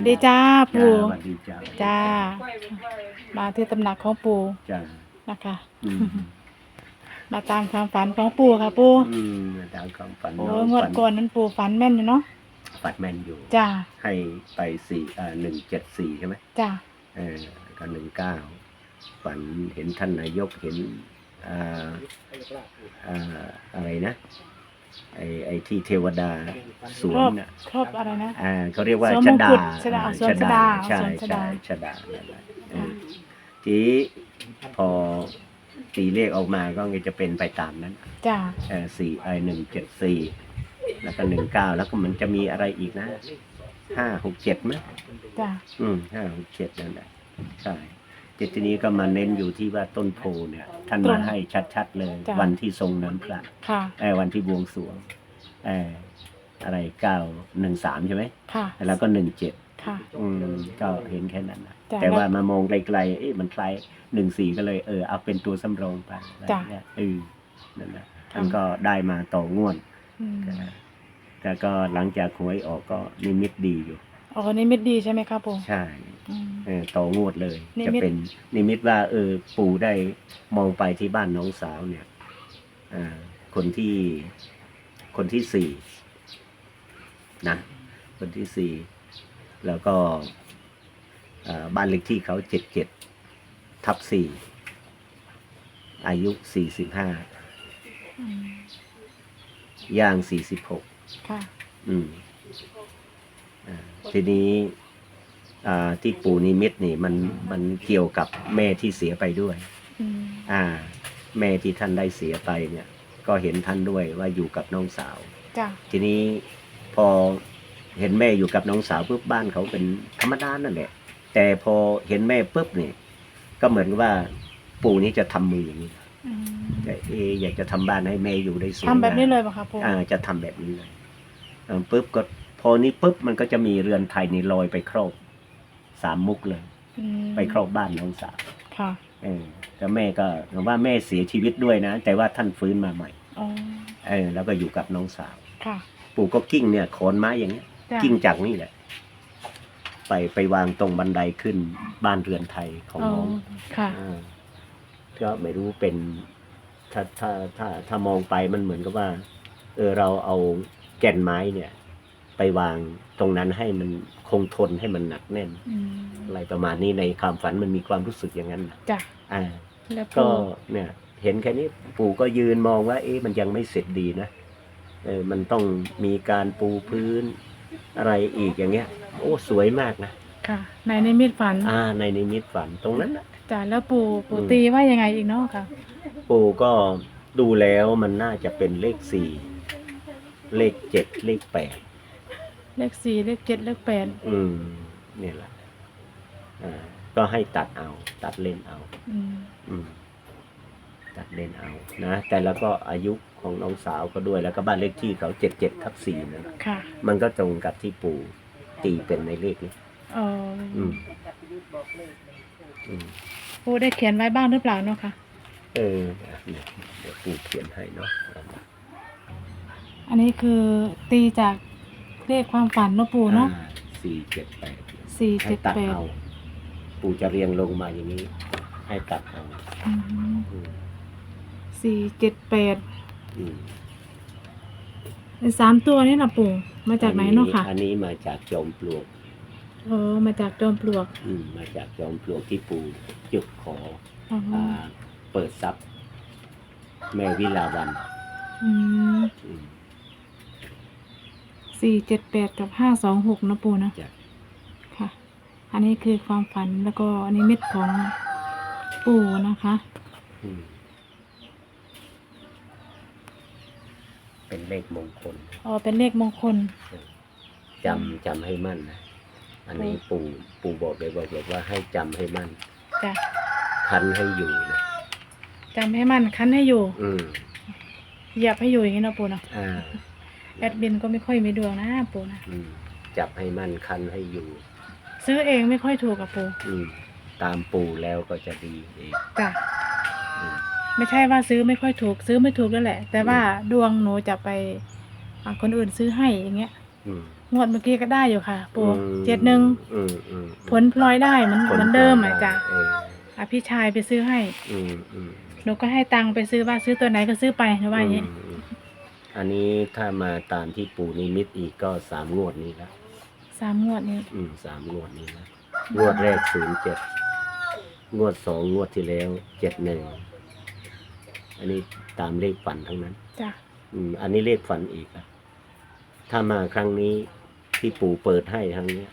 สวัสดีจ้าจ้าปู่สวัสดีจ้าจ้า มาที่ตำหนักของปู่จ้านะคะ อืมมาตามความฝันของปู่ค่ะปู่อืมตามความฝันโอ้เนาะงวดฝันก่อนนั้นปู่ฝันแม่นอยู่เนาะฝันแมนอยู่ จ้าให้ไปสี่อ่าหนึ่งเจ็ดสี่ใช่ไหมจ้าเออก็หนึ่งเก้าฝันเห็นท่านนายกเห็นอ่าอ่าอะไรนะ ไอไอที่เทวดาสวครอมบน่ะครอบอะไรนะ อ่าเขาเรียกว่าสวมชมงดากุฎชดาอ่สวมชดาใช่สวมชดาใช่ชดานั่นแหละเออทีนี้พอตีเลขออกมาก็จะเป็นไปตามนั้น จ้าเออสี่ไอหนึ่งเจ็ดสี่แล้วก็หนึ่งเก้าแล้วก็มันจะมีอะไรอีกนะห้าหกเจ็ดไหมจ้าอืมห้าหกเจ็ดนั่นแหละใช่ ทีทีนี้ก็มาเน้นอยู่ที่ว่าต้นโพเนี่ย ท่านมาให้ชัดๆเลยวันที่ทรงน้ำพระค่ะ เออวันที่บวงสรวงเอออะไรเก้าหนึ่งสามใช่ไหมค่ะ แล้วก็หนึ่งเจ็ดค่ะอืมก็เห็นแค่นั้นนะจ้ะแต่ว่ามามองไกลๆเอ๊ะมันคล้ายหนึ่งสี่ก็เลยเออเอาเป็นตัวสำรองไปอะไรจ้ะเงี้ยเออนั่นแหละท่านก็ได้มาต่องวด อืมแต่ก็หลังจากหวยออกก็นิมิตดีอยู่ อ๋อนี่มิดดีใช่ไหมครับปู่ใช่อืม เออต่องวดเลย นิมิตจะเป็นนิมิตว่าเออปู่ได้มองไปที่บ้านน้องสาวเนี่ยอ่าคนที่คนที่สี่นะคนที่สี่แล้วก็อ่าบ้านเลขที่เขาเจ็ดเจ็ดทับสี่อายุสี่สิบห้าอืมย่างสี่สิบหกค่ะ อืมอ่า ทีนี้อ่าที่ปู่นิมิตนี่มันมันเกี่ยวกับแม่ที่เสียไปด้วยอืมอ่า แม่ที่ท่านได้เสียไปเนี่ย ก็เห็นท่านด้วยว่าอยู่กับน้องสาวจ้าทีนี้พอเห็นแม่อยู่กับน้องสาวปุ๊บบ้านเขาเป็นธรรมดานั่นแหละ แต่พอเห็นแม่ปุ๊บเนี่ยก็เหมือนว่าปู่นี่จะทำมืออย่างนี้อืมจะเอะอยากจะทำบ้านให้แม่อยู่ได้สวยทำแบบนี้งามเลยป่ะครับปู่อ่าจะทำแบบนี้เลยเออปุ๊บก็ พอนี้ปุ๊บมันก็จะมีเรือนไทยนี่ลอยไปครอบสามมุกเลย อืมไปครอบบ้านน้องสาวค่ะเออแต่แม่ก็ถามว่าแม่เสียชีวิตด้วยนะ แต่ว่าท่านฟื้นมาใหม่อ๋อเออแล้วก็อยู่กับน้องสาว ค่ะปู่ก็กิ้งเนี่ยขอนไม้อย่างเงี้ย จ้ากิ้งจากนี่แหละ ไปไปวางตรงบันไดขึ้นบ้านเรือนไทยของอ๋อน้องค่ะอ่าก็ไม่รู้เป็น ถ้าถ้าถ้าถ้ามองไปมันเหมือนกับว่า เออเราเอาแก่นไม้เนี่ย ไปวางตรงนั้นให้มันคงทนให้มันหนักแน่น อืมอะไรประมาณนี้ในความฝันมันมีความรู้สึกอย่างนั้นนะจ้ะอ่า แล้วก็ปู่เนี่ยเห็นแค่นี้ปู่ก็ยืนมองว่า เอ๊ะมันยังไม่เสร็จดีนะเออมันต้องมีการปูพื้นอะไรอีกอย่างเงี้ย โอ้สวยมากนะค่ะ ในนิมิตฝันอ่า ในนิมิตฝันตรงนั้นนะ จ้ะแล้วปู่ปู่อืม ตีว่ายังไงอีกเนาะค่ะ ปู่ก็ดูแล้วมันน่าจะเป็นเลขสี่เลขเจ็ดเลขแปด เลขสี่เลขเจ็ดเลขแปดอืมเนี่ยแหละอ่าก็ให้ตัดเอา ตัดเล่นเอา อืมอืมตัดเล่นเอานะ แต่แล้วก็อายุของน้องสาวก็ด้วยแล้วก็บ้านเลขที่เขาเจ็ดเจ็ดทับสี่นั่นค่ะมันก็ตรงกับที่ปู่ตีเป็นในเลขนี้เออออืมอืม ปู่ได้เขียนไว้บ้างหรือเปล่าเนาะค่ะ เออเนี่ยเดี๋ยวปู่เขียนให้เนาะ อันนี้คือตีจาก เลขความฝันเนาะปู่เนาะสี่เจ็ดแปดสี่ให้เจ็ดตัดแปดเอาปู่จะเรียงลงมาอย่างนี้ ให้ตัดเอาอืมอืมสี่เจ็ดแปดอืมไอ้สามตัวนี่นะปู่มาจากไหนเนาะค่ะอันนี้มาจากจอมปลวก เออมาจากจอมปลวกอืมมาจากจอมปลวกที่ปู่จุดขออ๋ออ่าเปิดทรัพย์แม่วิลาวันอืมอืม สี่เจ็ดแปดกับห้าสองหกนะปู่นะจ้ะค่ะ อันนี้คือความฝันแล้วก็อันนี้เม็ดของปู่นะคะ อืมเป็นเลขมงคลอ๋อ เป็นเลขมงคล จำจำให้มั่นนะ อันนี้ปู่ปู่บอกเลยบอกบอกว่าให้จำให้มั่น จ้ะคันให้อยู่นะ จำให้มั่นคันให้อยู่ อืม เหยียบให้อยู่อย่างนี้นะปู่นะอ่า แอดบินก็ไม่ค่อยมีดวงนะปู่นะอืมจับให้มั่นคันให้อยู่ ซื้อเองไม่ค่อยถูกกับปู่อืมตามปู่แล้วก็จะดีเองจ้ะอืมไม่ใช่ว่าซื้อไม่ค่อยถูก ซื้อไม่ถูกแล้วแหละ แต่ว่าดวงหนูจะไปอะคนอื่นซื้อให้อย่างเงี้ยอืมงวดเมื่อกี้ก็ได้อยู่ค่ะ ปู่อืมเจ็ดหนึ่งอืมอืมผลพลอยได้เหมือนผลเหมือนเดิมอะจ้ะเอออะพี่ชายไปซื้อให้อืมอืมหนูก็ให้ตังค์ไปซื้อว่าซื้อตัวไหนก็ซื้อไปหนูว่าอย่างนี้อืม อันนี้ถ้ามาตามที่ปู่นิมิตอีกก็สามงวดนี้แล้ว สามงวดนี้ อืมสามงวดนี้แล้วงวดแรกศูนย์เจ็ดงวดสองงวดที่แล้วเจ็ดหนึ่งอันนี้ตามเลขฝันทั้งนั้น จ้ะ อืม อันนี้เลขฝันอีกอะถ้ามาครั้งนี้ที่ปู่เปิดให้ครั้งเนี้ย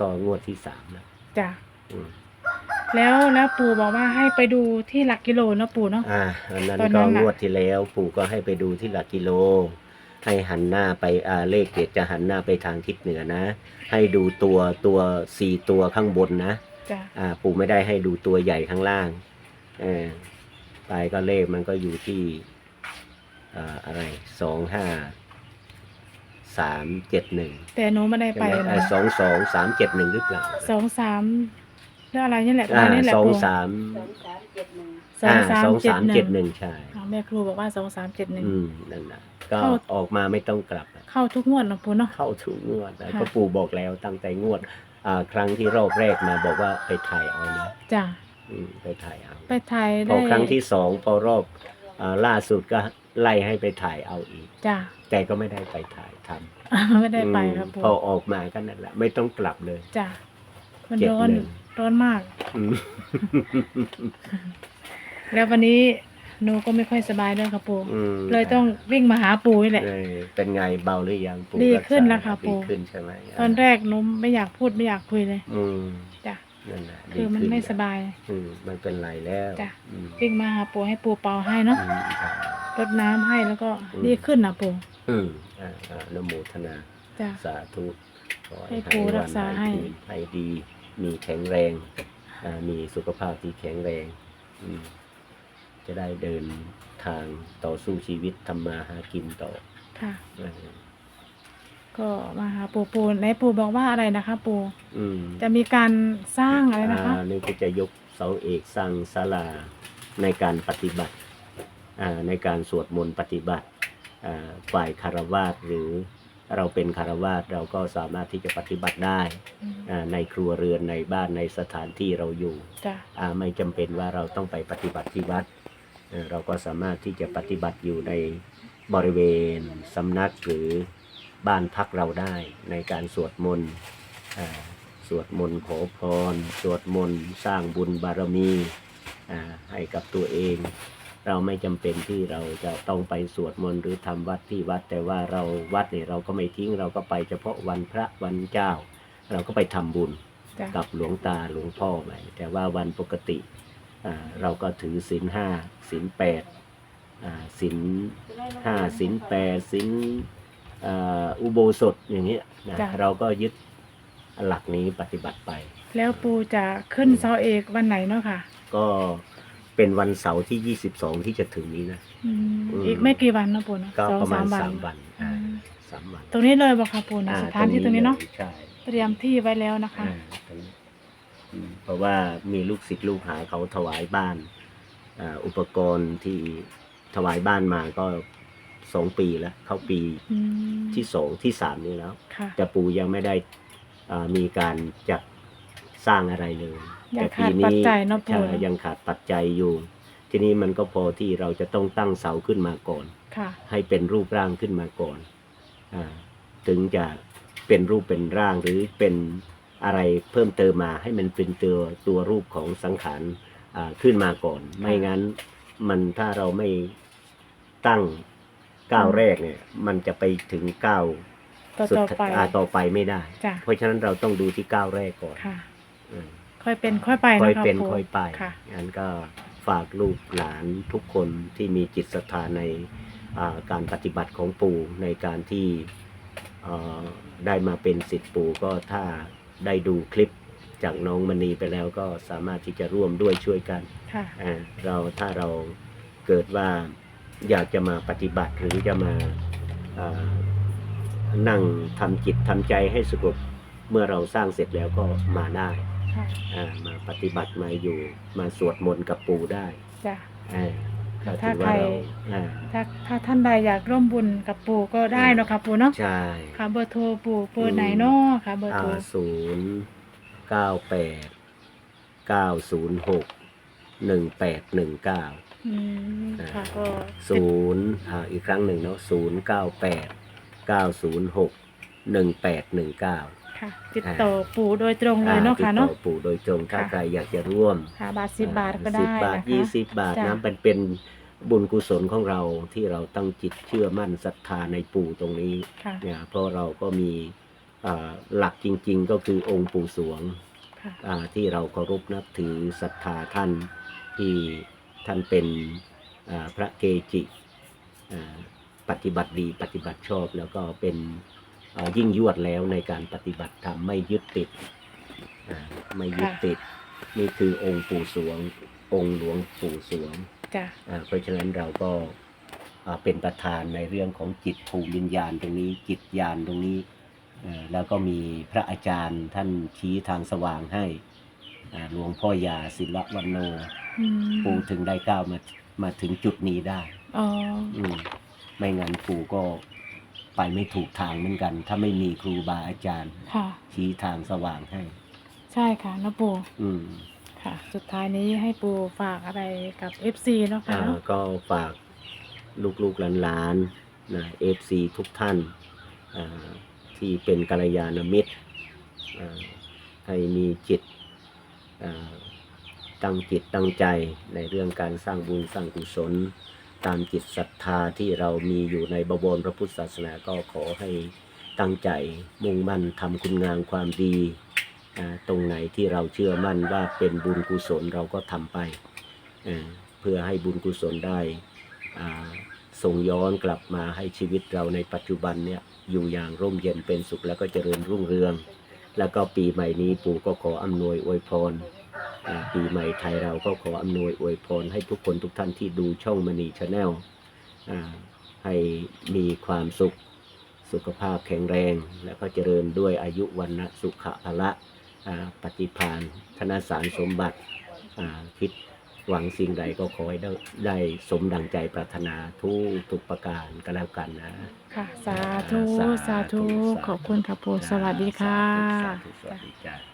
ก็งวดที่สามแล้วจ้ะ อืม แล้วแล้วปู่บอกว่าให้ไปดูที่หลักกิโลเนาะปู่เนาะ อ่าอันนั้นตอนนั้ก็นน่ะ งวดที่แล้ว ปู่ก็ให้ไปดูที่หลักกิโล ให้หันหน้าไปอ่าเลขเด็ดจะหันหน้าไปทางทิศเหนือนะ ให้ดูตัวตัวสี่ตัวข้างบนนะ จ้ะอ่า ปู่ไม่ได้ให้ดูตัวใหญ่ข้างล่างเออไปก็เลขมันก็อยู่ที่อ่าอะไรสองห้าสามเจ็ดหนึ่งแต่หนูไม่ได้ไปนะสองสองสามเจ็ดหนึ่งหรือเปล่า สองสาม เรื่องอะไรนี่แหละประอ่ามาณนี้แหละสองปู่สามสองสามสองเจ็ดสามหนึ่เจ็ดงหนึ่งใช่อ่าแม่ครูบอกว่าสองสามเจ็ดหนึ่ง อืมนั่นนะก็เข้า ออกมาไม่ต้องกลับอะเข้าทุกงวดเนาะปู่เนาะ เข้าถูกงวดนะค่ะ ก็ปู่บอกแล้วตั้งใจงวด อ่า ครั้งที่รอบแรกมาบอกว่าไปถ่ายเอานะจ้ะอืมไปถ่ายเอาไปถ่ายพได้อครั้งที่สองพอรอบอ่าล่าสุดก็ไล่ให้ไปถ่ายเอาอีก จ้ะ แต่ก็ไม่ได้ไปถ่ายทไม่ำได้ไปอืมครับปู่พอออกมาก็นั่นแหละไม่ต้องกลับเลยจ้ะมันเจ็ดร้อนหนึ่ง ร้อนมากอืมแล้ววันนี้หนูก็ไม่ค่อยสบายด้วยค่ะปู่อืม เลยต้องวิ่งมาหาปู่นี่แหละ เออเป็นไงเบาหรือยังปู่ดีรักษาขึ้นแล้วค่ะปู่ ดีขึ้นใช่ไหมตอนแรกหนูไม่อยากพูดไม่อยากคุยเลยอืมจ้ะนั่นแหละคือมันดีขึ้ไม่แล้วสบาย อืมมันเป็นไรแล้วจ้ะ อืมวิ่งมาหาปู่ให้ปู่เป่าให้เนาะอืมครับรดน้ำให้แล้วก็อืม ดีขึ้นนะปู่อืมอ่าอ่านโมทนา จ้ะ สาธุขอให้ปู่รักษาให้คืนให้ดี มีแข็งแรงอ่ามีสุขภาพที่แข็งแรงอืมจะได้เดินทางต่อสู้ชีวิตทำมาหากินต่อค่ะเออก็มาหาปู่ปู่ไหนปู่บอกว่าอะไรนะคะปู่อืมจะมีการสร้างอะไรนะคะอ่านี่ก็จะยกเสาเอกสร้างศาลาในการปฏิบัติอ่าในการสวดมนต์ปฏิบัติอ่าฝ่ายคารวาสหรือ เราเป็นคารวาสเราก็สามารถที่จะปฏิบัติได้อืมอ่าในครัวเรือนในบ้านในสถานที่เราอยู่จ้ะอ่าไม่จำเป็นว่าเราต้องไปปฏิบัติที่วัดเอ่อเราก็สามารถที่จะปฏิบัติอยู่ในบริเวณสำนักหรือบ้านพักเราได้ในการสวดมนต์อ่าสวดมนต์ขอพร สวดมนต์สร้างบุญบารมีอ่าให้กับตัวเอง เราไม่จำเป็นที่เราจะต้องไปสวดมนต์หรือทำวัดที่วัด แต่ว่าเราวัดเนี่ยเราก็ไม่ทิ้งเราก็ไปเฉพาะวันพระวันเจ้า เราก็ไปทำบุญจ้ะกับหลวงตาหลวงพ่อไปแต่ว่าวันปกติอ่าเราก็ถือศีลห้าศีลแปดอ่าศีลห้าศีลแปดศีลอ่าอุโบสถอย่างเงี้ยนะจ้ะเราก็ยึดหลักนี้ปฏิบัติไป แล้วปู่จะขึ้นเสาเอกวันไหนเนาะค่ะ ก็ เป็นวันเสาร์ที่22ที่จะถึงนี้นะ อืมอืม อีกไม่กี่วันเนาะปู่เนาะก็สองประมาสาณมวัน สามวันอือ่ามสามวันตรงนี้เลยบอกค่ะปู่นะอ่สถานที่ตรงนี้เนาะลยใช่เตรียมที่ไว้แล้วนะคะ อ่าตรงนี้อืมเพราะว่ามีลูกศิษย์ลูกหาเขาถวายบ้านอ่าอุปกรณ์ที่ถวายบ้านมาก็สองปีแล้ว เข้าปีอืมที่สองที่สามนี้แล้ว ค่ะ แต่ปู่ยังไม่ได้อ่ามีการจัดสร้างอะไรเลย ยังแต่ขาดปัจจัยเนาะปู่ใช่ยังขาดปัจจัยอยู่ ทีนี้มันก็พอที่เราจะต้องตั้งเสาขึ้นมาก่อน ค่ะ ให้เป็นรูปร่างขึ้นมาก่อนอาถึงจะเป็นรูปเป็นร่างหรือเป็นอะไรเพิ่มเติมมาให้มันเป็นตัวตัวรูปของสังขารอ่าขึ้นมาก่อน ไม่งั้นมันถ้าเราไม่ตั้งก้าวแรกเนี่ย มันจะไปถึงก้าวต่อสุดต่อไป อ่าต่อไปไม่ได้ จ้ะ เพราะฉะนั้นเราต้องดูที่ก้าวแรกก่อนค่ะ อืม ค่อยเป็นค่อยไปค่อยนะคะเป็นปู่ค่อยไปค่ะงั้นก็ฝากลูกหลานทุกคนที่มีจิตศรัทธาในอ่าการปฏิบัติของปู่ในการที่เอ่อได้มาเป็นสิทธิ์ปู่ก็ถ้าได้ดูคลิปจากน้องมณีไปแล้วก็สามารถที่จะร่วมด้วยช่วยกันค่ะอ่าเราถ้าเราเกิดว่าอยากจะมาปฏิบัติหรือจะมาอ่านั่งทำจิตทำใจให้สงบเมื่อเราสร้างเสร็จแล้วก็มาได้ ค่ะอ่ามาปฏิบัติมาอยู่ มาสวดมนต์กับปู่ได้จ้ะอ่าเราถ้าถือว่าใครเราอ่าถ้าถ้าท่านใดอยากร่วมบุญกับปู่ก็ได้เนาะค่ะปู่เนาะใช่ ค่ะเบอร์โทรปู่เบอร์ไหนเนาะค่ะเบอร์โทรศูนย์เก้าแปดเก้าศูนย์หกหนึ่งแปดหนึ่งเก้าอืมค่ะก็ศูนย์อ่าอีกครั้งหนึ่งเนาะศูนย์เก้าแปดเก้าศูนย์หกหนึ่งแปดหนึ่งเก้า ค่ะ ติดต่อปู่โดยตรงเลยเนาะติดค่ะต่เนาะอปู่โดยตรงถ้าค่ะ ใครอยากจะร่วมค่ะบาทสิบบาทก็ได้สิบบาทนะคะยี่สิบบาทจ้ะ นะเป็นเป็นบุญกุศลของเราที่เราตั้งจิตเชื่อมั่นศรัทธาในปู่ตรงนี้ค่ะ เนี่ยเพราะเราก็มีอ่าหลักจริง ๆ ก็คือองค์ปู่สวง ค่ะ อ่าที่เราเคารพนับถือศรัทธาท่านที่ท่านเป็นอ่าพระเกจิอ่าปฏิบัติดีปฏิบัติชอบแล้วก็เป็นอ่า ยิ่งยวดแล้วในการปฏิบัติธรรมไม่ยึดติดอ่าไม่ยึดติด นี่คือองค์ปู่สวง องค์หลวงปู่สวงจ้ะอ่าเพราะฉะนั้นเราก็อ่าเป็นประธานในเรื่องของจิตภูมิวิญญาณตรงนี้จิตญาณตรงนี้เอ่อแล้วก็มีพระอาจารย์ท่านชี้ทางสว่างให้อ่าหลวงพ่อยาศิลวันโนอืมปู่ถึงได้ก้าวมามาถึงจุดนี้ได้ อ๋ออืมไม่งั้นปู่ก็ ไปไม่ถูกทางเหมือนกัน ถ้าไม่มีครูบาอาจารย์ ค่ะ ชี้ทางสว่างให้ ใช่ค่ะนะปู่อืมค่ะ สุดท้ายนี้ให้ปู่ฝากอะไรกับ FC เนาะค่ะอ่าเนาะก็ฝากลูกๆหลานๆนะเอฟซีทุกท่านอ่าที่เป็นกัลยาณมิตรอ่าให้มีจิตอ่าตั้งจิตตั้งใจในเรื่องการสร้างบุญสร้างกุศล ตามจิตศรัทธาที่เรามีอยู่ในบวรพระพุทธศาสนาก็ขอให้ตั้งใจมุ่งมั่นทำคุณงามความดี ตรงไหนที่เราเชื่อมั่นว่าเป็นบุญกุศลเราก็ทำไป เพื่อให้บุญกุศลได้ส่งย้อนกลับมาให้ชีวิตเราในปัจจุบันเนี่ยอยู่อย่างร่มเย็นเป็นสุขแล้วก็เจริญรุ่งเรือง แล้วก็ปีใหม่นี้ปู่ก็ขออำนวยอวยพร ปีใหม่ไทยเราก็ขออำนวยอวยพรให้ทุกคนทุกท่านที่ดูช่องมณีชาแนลให้มีความสุขสุขภาพแข็งแรง แล้วก็เจริญด้วยอายุวันนะสุขภละอ่าปฏิภาณธนสารสมบัติอ่าคิดหวังสิ่งใดก็ขอให้ได้ได้สมดังใจปรารถนาทุกทุกประการก็แล้วกันนะ ค่ะ สาธุ สาธุสาธุสาธุขอบคุณค่ะปู่สวัสดีค่ะ